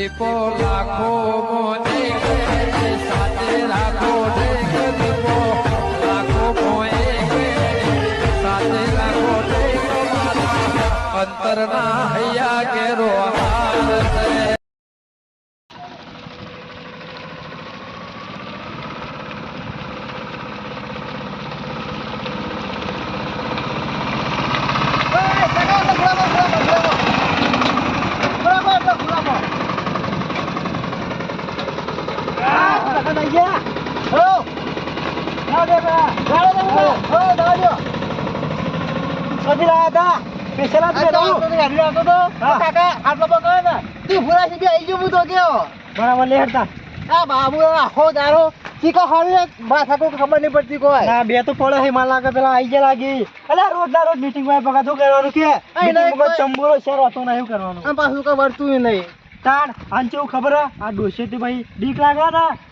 દીપો લાખો મોને સાથે રાખો ઢેક દીપો લાખો મોએ સાથે રાખો ઢેક અંતરના હૈયા કેરો હાથ બરાબર લે હેડતા ખબર નહીં પડતી કોઈ ના બે તો પડે છે માર લાગે પેલા આઈ ગયા લાગી અલ્યા રોજ ના રોજ મીટિંગમાં બગા શું કરવાનું કે કોઈ- ચંબુરો શેર હતો ના એવું કરવાનું આમ પાછું કઈ વળતું નહીં તાણ આને કેવું ખબર હે? આ ડોશી થી ભાઈ બીક લાગે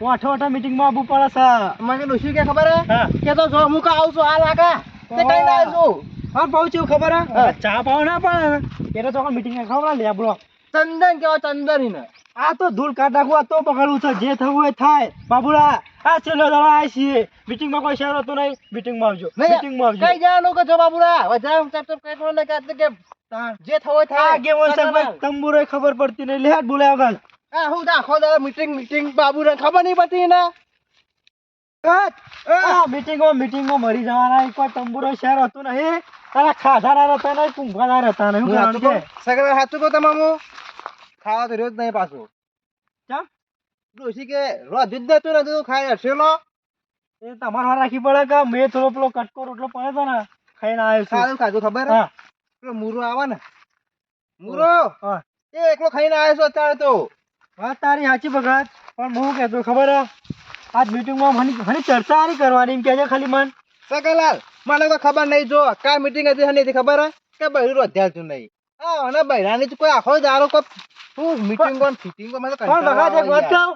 હું આઠો ઓઠો મીટિંગમાં આવવું પડે છે. મને ડોશી કે ખબર હે? કે તો જો હું કા આવું છું આ લાગે. તે કઈ ના આવું હા પાઉં કેવું ખબર હે? ચા પાવ ના પણ એ તો મીટિંગમાં ખબર લે બ્રો ચંદન કેવો ચંદન ને આ તો ધૂળ કાઢ નાખવું આ તો પકડવું છે. જે થવું હોય થાય. બાબુડા આ છેલ્લો દાડો આવી છીએ. મીટિંગમાં કોઈ શેર હતો નહીં? મીટિંગમાં આવજો. મીટિંગમાં આવજો. કઈ જવાનું કે જો બાબુડા? વધારે ચપ ચપ કઈ ને કે. જે થવો થાય. આગેવાન છે ભાઈ. ખબર પડતી નહીં. લેહાટ બોલાવ ગાલ આ હું તો આખો દાડો મીટિંગ મીટિંગ. બાબુને ખબર નહીં પડતી ને આ મીટિંગમાં મીટિંગમાં મરી જવાના. એક કોઈ તંબુરો શહેર હતું નહીં. તારા ખાધા રહેતા નહીં પૂંખા રહેતા નહીં. શું કે સગડા હાચું કહું તમામો. ખાવા તો રોજ નહીં પાછું. ચમ? ડોશી કે રોજ જ નતું ને તું ખાઈ હશેલો એ તમારે રાખી પડે કે મેં થોડો પેલો કટકો રોટલો પડે તો ને ખાઈને આવ્યો છું. ખાધું ખબર? હે? પેલો મૂરો આવે ને. મૂરો એ એકલો ખાઈને આવ્યો છો અત્યારે તો. વાત તારી સાચી બગાડ પણ હું કહેતો ખબર હે? આજ મીટિંગમાં મને ઘણી ચર્ચા આની કરવાની એમ કહેજે ખાલી મન. સગલાલ મને તો ખબર નહીં જો કા મીટિંગ હતી હની હતી ખબર હે? કે બહેરું રોધ્યા છું નહીં. હા અને બૈરાની જ કોઈ આખો દારો કોઈ શું મીટિંગ કોણ ફિટિંગ કોણ મને કંટાળો આવે યાર.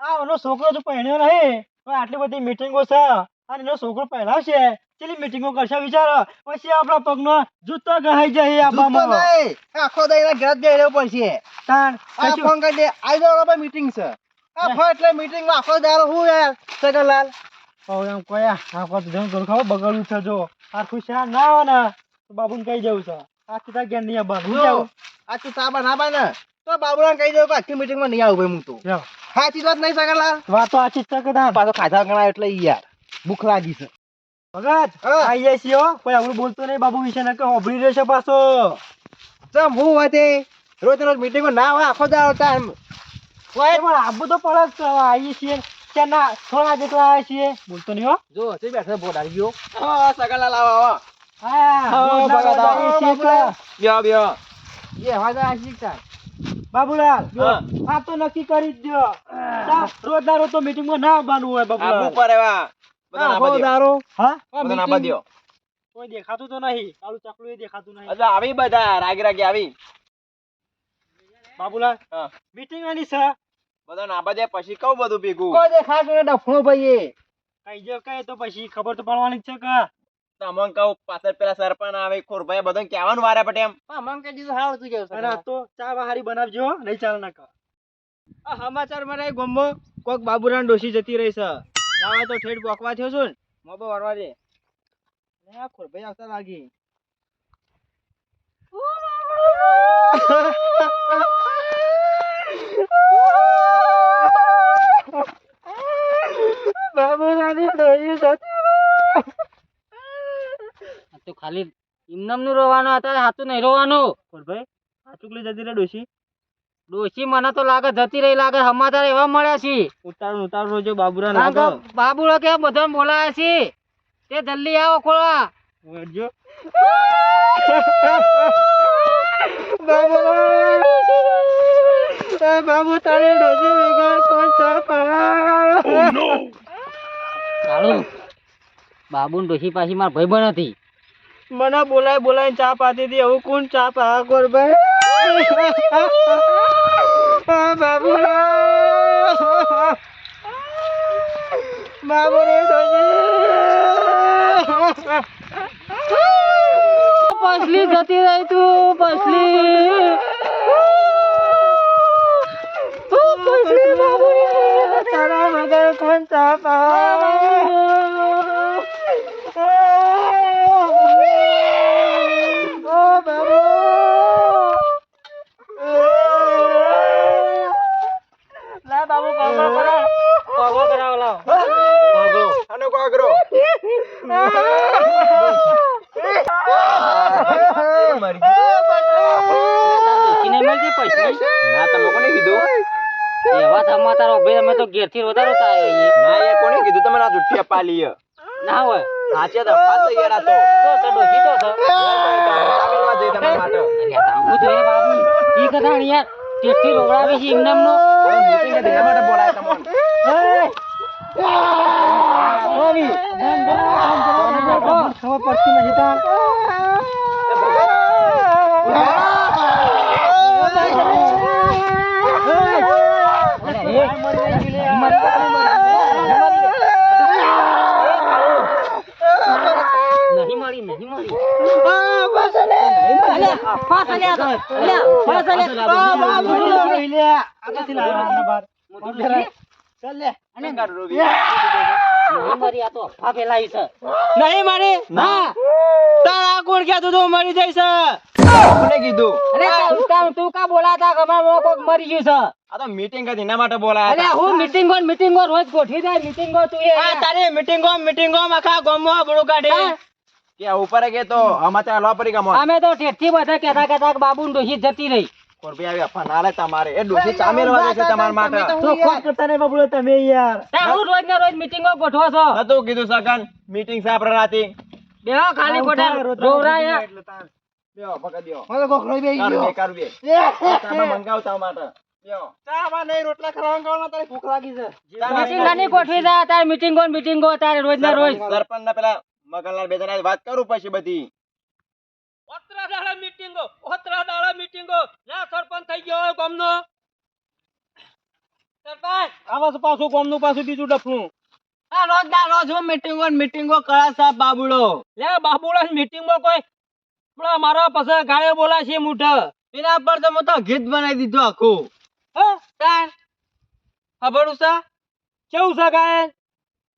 આ એનો છોકરો તો પહેણ્યો નહીં આટલી બધી મીટિંગો છે. અને એનો છોકરો પહેલાવશે ચેલી મીટિંગો કરશે વિચારો પછી આપણા પગનો જૂતો ગહાઈ જાય આબામાં. આખો દઈને ઘેર જઈ રહ્યો પડશે. તાણ આ ફોન કરી દે. આઈ જાવ આપણે મીટિંગ છે. આ ફો એટલે મીટિંગમાં આખો દારો હું યાર સગલાલ ઓ એમ કોયા આખો તો જમ ગરખાવ બગડું છે જો. આ ખુશ ના આવે ને તો બાબુને કહી જવું છે. આ સીધા ગેન નહીં આવવાનું હું જાવ આ તું સાબા ના પાય ને તો બાબુરાને કહી દેવું કે આખી મીટિંગમાં નહીં આવું ભાઈ હું તો. સાચી વાત નહીં સગલાલ વાતો આચી જ છે કે પાછો ખાધા ગણાય એટલે યાર. ભૂખ લાગી છે. ભગત. આઈ જાય છે કોઈ આવડું બોલતો નહીં બાબુ વિશે નકર હોભળી રહેશે પાછો. ચમ હું હોય તે રોજ રોજ મીટિંગમાં ના હોય આખો દાડો ટાઈમ કોઈ પણ આબુ તો પડે જ આવીએ છીએ. ત્યાં ના થોડા જેટલા આવે છીએ. બોલતો નહીં હો. જો તે બેઠો બોટ આવી ગયો. હા. સગલાલ આવો આવો. હા ના આવીએ છીએ બ્યો બ્યો એ હવા આવી શીખતા બાબુલાલ આ તો નક્કી કરી જ દો રોજ ના રોજ તો મીટિંગમાં ના આવવાનું હોય બાબુલાલ. પર એવા. આખો દારો. હા? આ meeting- કોઈ દેખાતું તો નહીં. કાળું ચકલું એ દેખાતું નહીં. અચ્છા આવી બધા રાગી રાગી આવી. બાબુલાલ મીટિંગ આની છે. બધા નાબા દે પછી કહું બધું ભેગું. કોઈ દેખાતું ડફણો ભાઈ કઈ જે કઈ તો પછી ખબર તો પડવાની છે કે. તમન કહું પાછળ પેલા સરપંચ આવે ખોરભાઈ બધું કેવાનું વારે પટે એમ. દીધું હાલ તું તો ચા બહારી બનાવજો નહીં ચાલ ના કર. આ સમાચારમાં ગોમ્બો કોક બાબુરાન ડોસી જતી રહી છે. લાવા તો ઠેઠ બોકવા થયો છું ને. મોબો વરવા દે. લે ખોરભાઈ આવતા લાગી. તો ખાલી ઇમનમનું રોવાનું અત્યારે હાથું નહીં રોવાનું. ભાઈ હાથું જતી રે ડોશી. ડોશી મને તો લાગે જતી રહી લાગે સમાચાર એવા મળ્યા છે. ઉતાર ઉતાર રોજો બાબુરા ના કે બાબુડો કે બધા બોલાયા છે. તે જલ્દી આવો ખોળા વળજો. બાબુ તારે ડોશી વગર કોણ ચા પાડે? બાબુ ડોશી પાછી માર ભાઈ બન હતી. મને બોલાય બોલાય ચા પાતી હતી. એવું કોણ ચા પા કોર ભાઈ? બાબુરા બાબુરે પસલી જતી રહી તું પસલી. તું પસલી બાબુરી તારા મગર કોણ તાપા ના હોય સાચે તો ફાસ યાર આ તો તો તો ડોશી તો છે જઈ તમારા માટે અલ્યા તાંબુ જોઈએ બાબુ ઈ કથા યાર ટેસ્ટી રોવડાવી છે એમનો મીટિંગ એના માટે બોલાય તમને ખબર પડતી નથી તાર નહીં મળી આ તો અફવા ફેલાવી છે. નહીં મારી ના. તારા કોણ કહેતું તું મરી જઈશ કોને કીધું? અરે તું- તું તું કા બોલાતા કે અમારા કોક મરી ગયું છે? આ તો મીટિંગ હતી એના માટે બોલાયા અલ્યા હું મીટિંગ કોણ મીટિંગ કોણ રોજ ગોઠવી જાય મીટિંગ કોણ તું તારે મીટિંગ તારી મીટિંગો મીટિંગો આખા ગામમાં બડું કાઢી કે ઉપર કે તો અમાચા લો પરી ગમો અમે તો ઠેઠથી બધા કહેતા કહેતા કે બાબુ ડોહી જતી રહી. કોરબી આવી અફા ના લે તમારે. એ ડોસી ચામેલ વાગે છે તમારા માટે. તો ખોટ કરતા નહીં બાબુલો તમે યાર. તાર હું રોજ ને રોજ મીટિંગો ગોઠવો છો. નતું કીધું સગન મીટિંગ છે આપણે બેહો ખાલી ખોટા રોવરાયા બેહો પકડ બેહો. મને કોક રોઈ બેહી કારું ગયો. બે કારું બે. ચામાં માટે. બેહો. ચામાં નહીં રોટલા ખાવાનું ખાવાનું તારી ભૂખ લાગી છે. મીટિંગ ગોઠવી તાર મીટિંગ મીટિંગો તારે રોજ ને રોજ. સરપંચ ના પેલા મગનલાલ બે જણા વાત કરું પછી બધી. ઓતરા દાડા મીટિંગો ઓતરા દાડા મીટિંગો. ના સરપંચ થઈ ગયો ગામનો. સરપંચ! આવા છે પાછું ગામનું પાછું બીજું ડફનું આ રોજ ના રોજ હું મીટિંગો મીટિંગો કરા સાહેબ બાબુડો. લે બાબુડો મીટિંગમાં કોઈ પણ મારા પાસે ગાળે બોલા છે મુઠ. એના પર તો મોટો ગીત બનાવી દીધો આખું. હે તાર ખબર છે? કેવું છે ગાયન?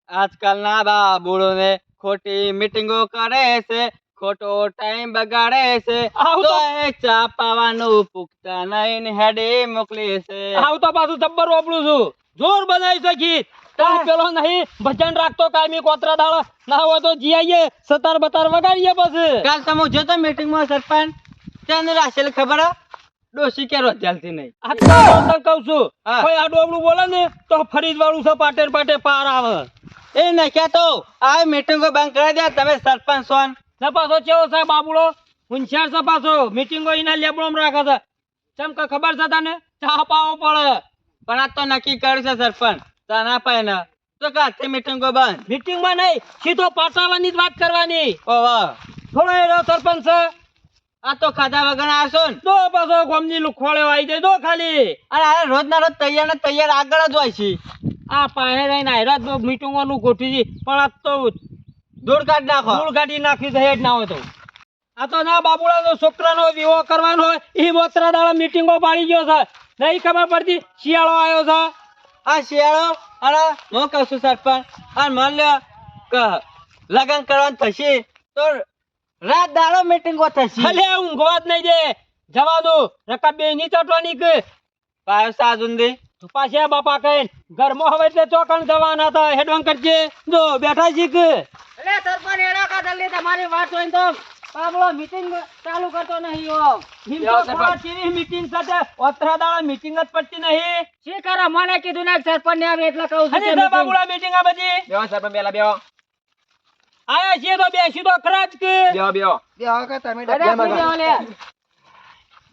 આજકાલ ના બાબુડો ને ખોટી મીટિંગો કરે છે. ખોટો ટાઈમ બગાડે છે. તો એ ચા પાવાનું પુખતા નહીં હેડે મોકલે છે. આવું તો પાછું જબ્બર વાપરું છું. જોર બનાવી છે ગીત તાર પેલો નહીં ભજન રાખતો કાયમી કોતરા દાળ. ના હોય તો જીઆઈએ સતાર બતાર વગાડીએ પછી. કાલ તમે જતો મીટિંગમાં સરપંચ? તેને રાખેલ ખબર ડોસી કેરો ચાલતી નહીં. આ તો કહું છું. કોઈ આ બોલે ને તો ફરી વાળું છે પાટે ને પાટે પાર આવે. એ નહીં કેતો આ મીટિંગો બંધ કરાવી દે તમે સરપંચ છો ને. પાછો ચેવો છે બાબુડો? હુંશિયાર છે પાછો મીટિંગો એના લેબડોમ રાખે છે. ચમ કે ખબર છે તને? ચા પાવો પડે. પણ આ તો નક્કી કર્યું છે સરપંચ. ચા ના પાય ને. તો કાતે મીટિંગો બંધ? મીટિંગમાં નહીં સીધો પાટાવાની જ વાત કરવાની. ઓહો. થોડો એનો સરપંચ છે. આ તો ખાધા વગર આવશો ને. તો પાછો ગોમની લુખવાડે આવી જાય તો ખાલી. અરે આ રોજ ના રોજ તૈયાર ને તૈયાર આગળ જ હોય છે. આ પાસે રહીને આયરા તો મીટિંગો નું ગોઠવી પણ આ તો ધૂળ કાઢી નાખો. ધૂળ કાઢી નાખી તો હેડ ના હોય તો. આ તો ના બાબુડા છોકરાનો વિવાહ કરવાનો હોય એ મોતરા દાડા મીટિંગો પાડી ગયો છે. નહીં ખબર પડતી શિયાળો આવ્યો છે. આ શિયાળો? અરે હું કહું છું સરપંચ આ માન લ્યો કે લગ્ન કરવાનું થશે તો રાત દાડો મીટિંગો થશે. ભલે ઊંઘવા જ નહીં દે. જવા દો રકા બે ની ચટવાની કે. પાયો સાજુંદી પાછા બાપા કઈ? ઘરમાં હવે એટલે ચોકણ જવાના હતા. હેડવાન કરજે. જો બેઠા છે કે? અલે સરપંચ એડા કા તમારી વાત જોઈને તો બાબલો મીટિંગ ચાલુ કરતો નહીં ઓ હિમ તો ખોળા મીટિંગ સાથે ઓતરા દાડા મીટિંગ જ પડતી નહીં. શી કરે? મને કીધું ને સરપંચ ને આવે એટલે કહું છું કે સા meeting- આ બધી? બેહો સરપંચ બેલા બેહો. આયા છીએ તો બેસી તો ખરા જ કે? બેહો બેહો. અરે બે મગન. પૂછ્યો લે.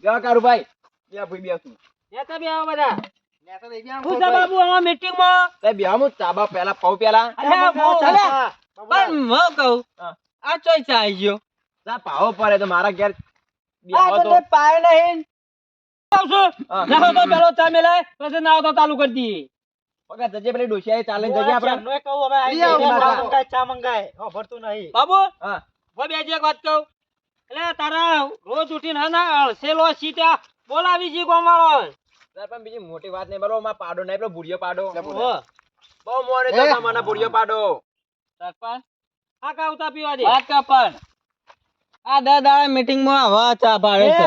બેહો કારુભાઈ. બે ભૂઈ બેસું એ તો બે આવો બધા. હું છે બાબુ આમાં meeting માં? તે બેહો ચાબા પેલા પૌ પેલા અલ્યા બહુ- અલ્યા, પણ હું કહું. આ ચોઈ ચા ગયો. તા પાવો પડે તો મારા ઘેર બેહો તો પાય નહીં. કહું છું. તો પેલો ચા મેલાય પછી નાહો તો ચાલુ કરી દી વગર જજે પેલી ડોશિયા ચાલે જજે આપણે. એમનોય કહું હવે. ચા મંગાય, ચા મંગાય. હો, ભરતું નહીં. બાબુ હા. હું બે એક વાત કહું. એટલે તારા રોજ ઉઠીને હા ના અળસેલો સીતા બોલાવી છી ગોમાળો. સરપંચ બીજી મોટી વાત નહીં બોલો માં પાડો નહીં પેલો ભૂરિયો પાડો. બહુ મોડે તો તમારા ભૂરિયો પાડો. સરપંચ? આ કાવતા પીવા દે? વાત કા પણ. આ દા દાડા મીટિંગમાં હવા ચા પાડે છે.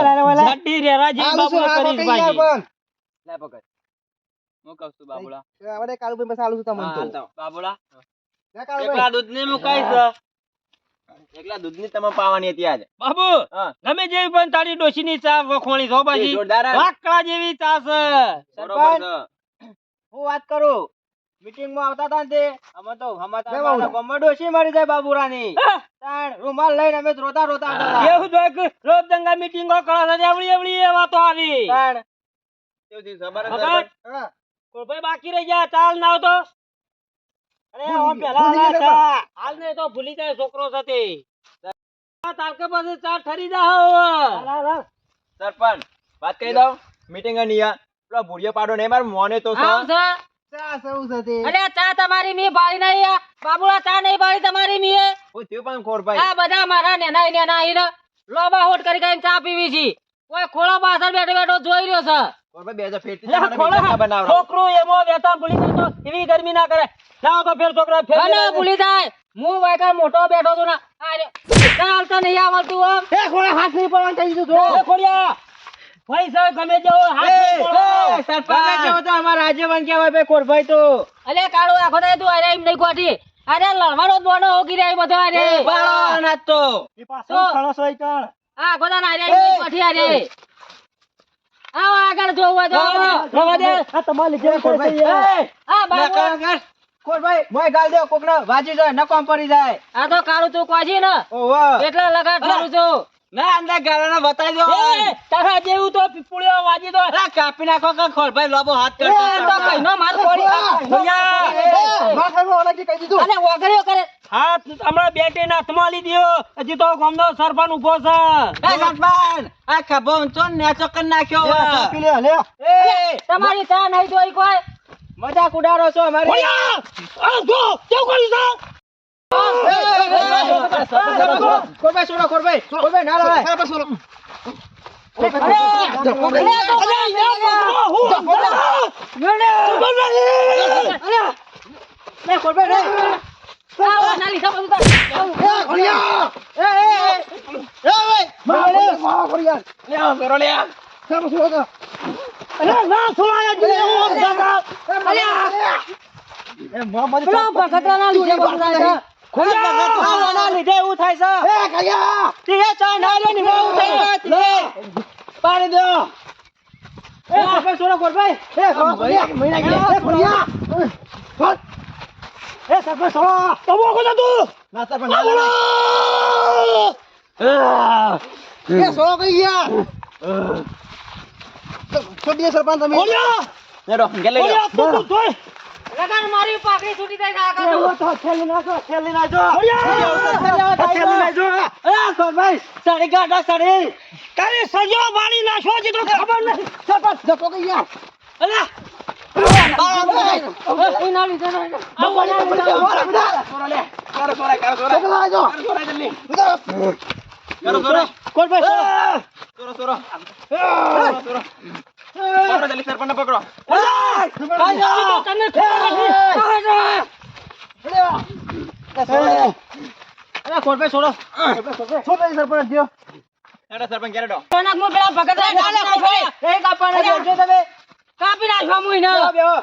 જટી રેરા જેવી બાબુલો કરીશ ભાઈ. લે પકડ. હું કહું છું બાબુડા આપણે કાળુભાઈ પાસે આલું છું તમને. હા, તો. બાબુડા લે કાળુભાઈ. એકલા દૂધ ને મુકાઈ છે. એકલા દૂધની તમે પાવાની હતી આજે. બાબુ તમે જેવી પણ તારી ડોશીની ચા વખોણી છો. લાકડા જેવી ચા છે. હું વાત કરું? મીટિંગમાં આવતા હતા તે? અમે તો હમાતા અમારા ડોશી મરી જાય બાબુરાની. તાણ રૂમાલ લઈને અમે રોતા રોતા આવતા. એવું જોઈ કે રોજ દંગા મીટિંગો કરો છે એવડી એવડી એ વાતો આવી. તાણ. કેવું થયું? ખબર હે ખબર? સરપંચ? હા. કોઈ ભાઈ બાકી રહી ગયા. ચાલ ના આવતો. અરે ભૂલી પેલા ભૂલી ચા. હાલ નહીં તો ભૂલી જાય છોકરો સાથે તારકે પાસે ચા ઠરી જા હવે. હાલ, હાલ, હાલ. સરપંચ વાત કહી દઉં મીટિંગની આ પેલો ભૂરિયો પાડો નહીં મારે મોને તો છે. આવું છે ચા સૌ છે તે. અરે ચા તમારી મી બાળી નહીં આ. બાબુલા ચા નહીં બાળી તમારી મીએ હું થયું પણ ખોરભાઈ આ બધા મારા નેના નેના ઈ ને લોબા હોટ કરી કરીને ચા પીવી છે કોઈ ખોળા પાછળ બેઠો બેઠો જોઈ રહ્યો છે. ખોળો. છોકરું એમો વેતા ભૂલી જાય એવી ગરમી ના કરે. ના તો ફેર છોકરા ફેર ના ભૂલી જાય. હું વાયકા મોટો બેઠો છું ના આ રે, ચાલતા નહીં આવડતું આમ એ ખોળે હાથ નહીં પડવાનું કહી દીધું એ ખોડિયા ભાઈ સાહેબ ગમે જેવો હાથ સરપંચ. જેવો તો અમારા રાજ્યવાન કહેવાય ભાઈ કોરભાઈ તો. અલે કાળો આખો દે તું અરે એમ નહીં ગોઠી. અરે લડવાનો જ બોનો હોગી રહ્યા બધો અરે. બાળો અનાજ તો. એ પાછો તો. ખણો સોય કણ. આ ગોદા ના અરે એમ નહીં ગોઠી આવો આગળ જોવું હોય રવા દે આ તમારે લીધે કોરભાઈ. છે આ બાબુ. કર, કર. મોય ગાળ દો કોકને વાજી જાય નકામ પડી જાય. આ તો કાળું તું કોજી ને. ઓહો. એટલે લગાડ કરું છું. ના અંદર ગાળાને બતાવી દો. તારા જેવું તો પીપળીઓ વાજી દો. અલા, કાપી નાખો કે ખોરભાઈ લોબો હાથ એ, તો કઈનો માર પડી. ભૈયા. એ, મારા સાહેબે ઓલાજી કહી દીધું. અલે ઓગળ્યો કરે. હાથ હમણાં બેટી ના હાથમાં લીધી હો. હજી તો ગામનો સરપંચ ઊભો છે એ, સરપંચ, આ ખભો ઊંચો ને નેચો કરી નાખ્યો હવે. ચા પી લે, લે. એ, તમારી ચા નહીં જોઈ કોઈ મજાક ઉડાડો છો અમારી કોરભાઈ છોડો કોરભાઈ કોરભાઈ ના બસ ઓલો. લે, કોરભાઈ ભગતરાના લીધે એવું થાય છે ના પાણી દો એ એ, ઘોડિયા. મહિના ગયા. એ, ઘોડિયા. છોડ. એ સરપંચ છોડો ના, સાહેબ, ના. એ, સોળો કઈ ગયા. છોડી દે સરપંચ તમે હેરો, ઘેર લઈ જાઓ. લગાડ મારી પાકડી છૂટી જાય આગળ એવું તો થેલી નાખો થેલી નાખો થેલી નાખો એ કોરભાઈ સાડી કાઢો સાડી તારી સળિયો વાળી નાખો છે તો ખબર નથી સરપંચ જતો ગયા. અલા એના લીધે નહીં. આવો ના લીધે. સોરો લે. સોરો, સોરો, કરો, સોરો. જતો લાવજો. કરો, સોરો, જલ્દી. જતો. કરો, સોરો. કોરભાઈ છોડો. સોરો, સોરો. સોરો, સોરો. પકડો, નથી. અલા કોરભાઈ છોડો સરપંચ. હેડો, સરપંચ, કાપી નાખ્યો. એ કાપવાના જોજો તમે કાપી મું એને. બેહો, બેહો.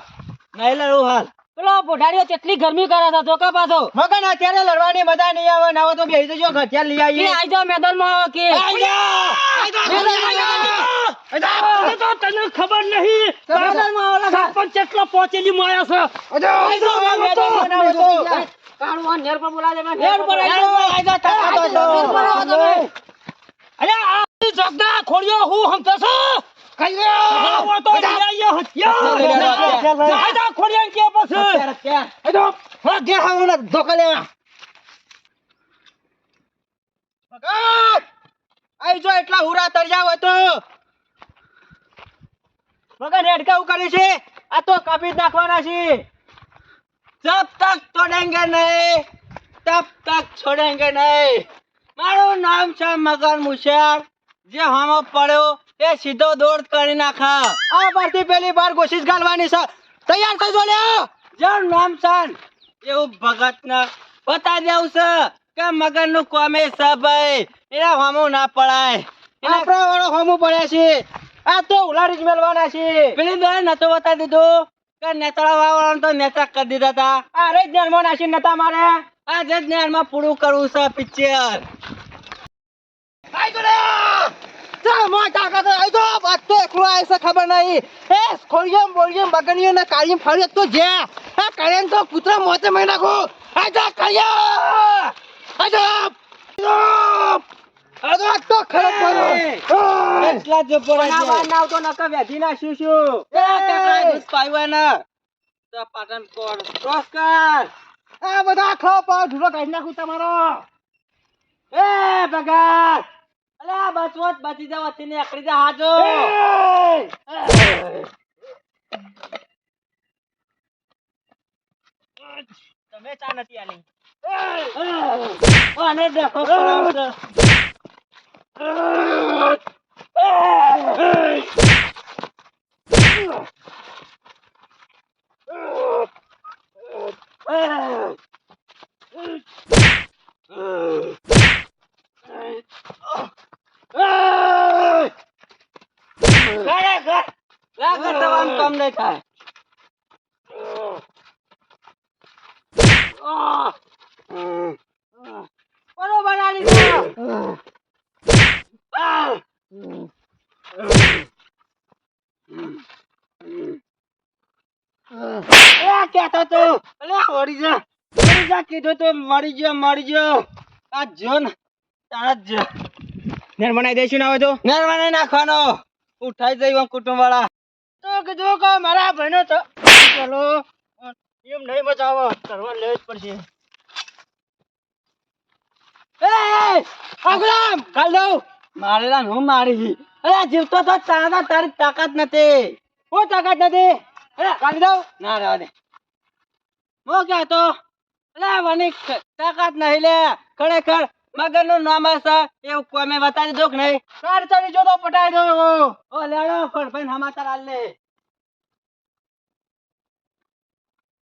નહીં હાલ પેલો બુઢાડીઓ કેટલી ગરમી કરે છે ધોકા પાછો મગન અત્યારે લડવાની મજા નહીં આવે ના તો બેસી જજો ઘટિયા લઈ એ આવીએ આઈ મેદાનમાં આવો કે તો તને ખબર નહીં મેદાનમાં ઓલા સરપંચ કેટલો પહોંચેલી માયા છે મેદાનમાં ના હોય તો. કાળું આ નેર પર બોલાવે નેર પર આઈ આઈ તાકાત હોય તો. અરે આ જગદા ખોડિયો હું હમતો છો કઈ રે તો છે? આ તો કાપી નાખવાના છે. જબ તક છોડેંગે નહીં. તબ તક છોડેંગે નહીં. મારું નામ છે મગન મુશિયાર જે હામો પડ્યો એ સીધો દોડ કરી નાખા આ પરથી પેલી બાર કોશિશ ગાલવાની છે. તૈયાર થઈ જો જણ નામ સાન. એવું ભગત ના બતા દેવું છે કે મગરનું કોમે છે ભાઈ. એના હોમો ના પડાય. આપણા વાળો હોમો પડ્યા છે. આ તો ઉલાડી જ મેળવાના છે. પેલી દોડે નતો બતાવી દીધું કે નેતાળા વાળા તો નેતા કરી દીધા હતા. અરે રે જ્ઞાનમાં નાસી નતા મારે આ જે જ્ઞાનમાં પૂરું કરવું છે પિક્ચર. ચા મોય તાકાત આઈ તો બાત તો એકલો આય છે ખબર નહીં એ ખોરિયમ બોરિયમ બગનિયો ને કાળિયમ ફાડ્યો તો જે આ કાળિયમ તો કૂતરા મોતે મહી નાખો આઈ જા કાળિયા આઈ તો આ તો તો પાટણ કોડ ક્રોસ કર આ બધા ખાઓ પાવ ઢૂલો કાઢી નાખું તમારો એ, ભગત! જ બચી જા હાજો તમે ચા નથી આલી અને દેખો કરાવશે. કામ નહીં થાય બરોબર કહેતો તો અલે મરી જા મરી જા કીધું તો આ જો ને તારા જ નેર બનાવી દઈશું ના હોય તો? નરવાને નાખવાનો. ઉઠાઈ જઈ કુટુંબ વાળા તો કીધું કે મારા ભાઈનો તો ચલો. એમ નહીં બચાવો કરવા લેવું જ પડશે. એ અગરામ કાલ દઉં. મારેલા હું મારી અરે જીવતો તો તારા તારી તાકાત નથી. હું તાકાત નથી? અરે કાઢી દઉં. ના રહેવા દે. હું કહેતો તાકાત નહીં લે. ખરેખર મગરનું નામ હશે એવું કોઈ મેં બતાવી દો કે નહીં? કાર ચડી જો તો પટાઈ દો ઓ લેણો પણ ભાઈ સમાચાર આલ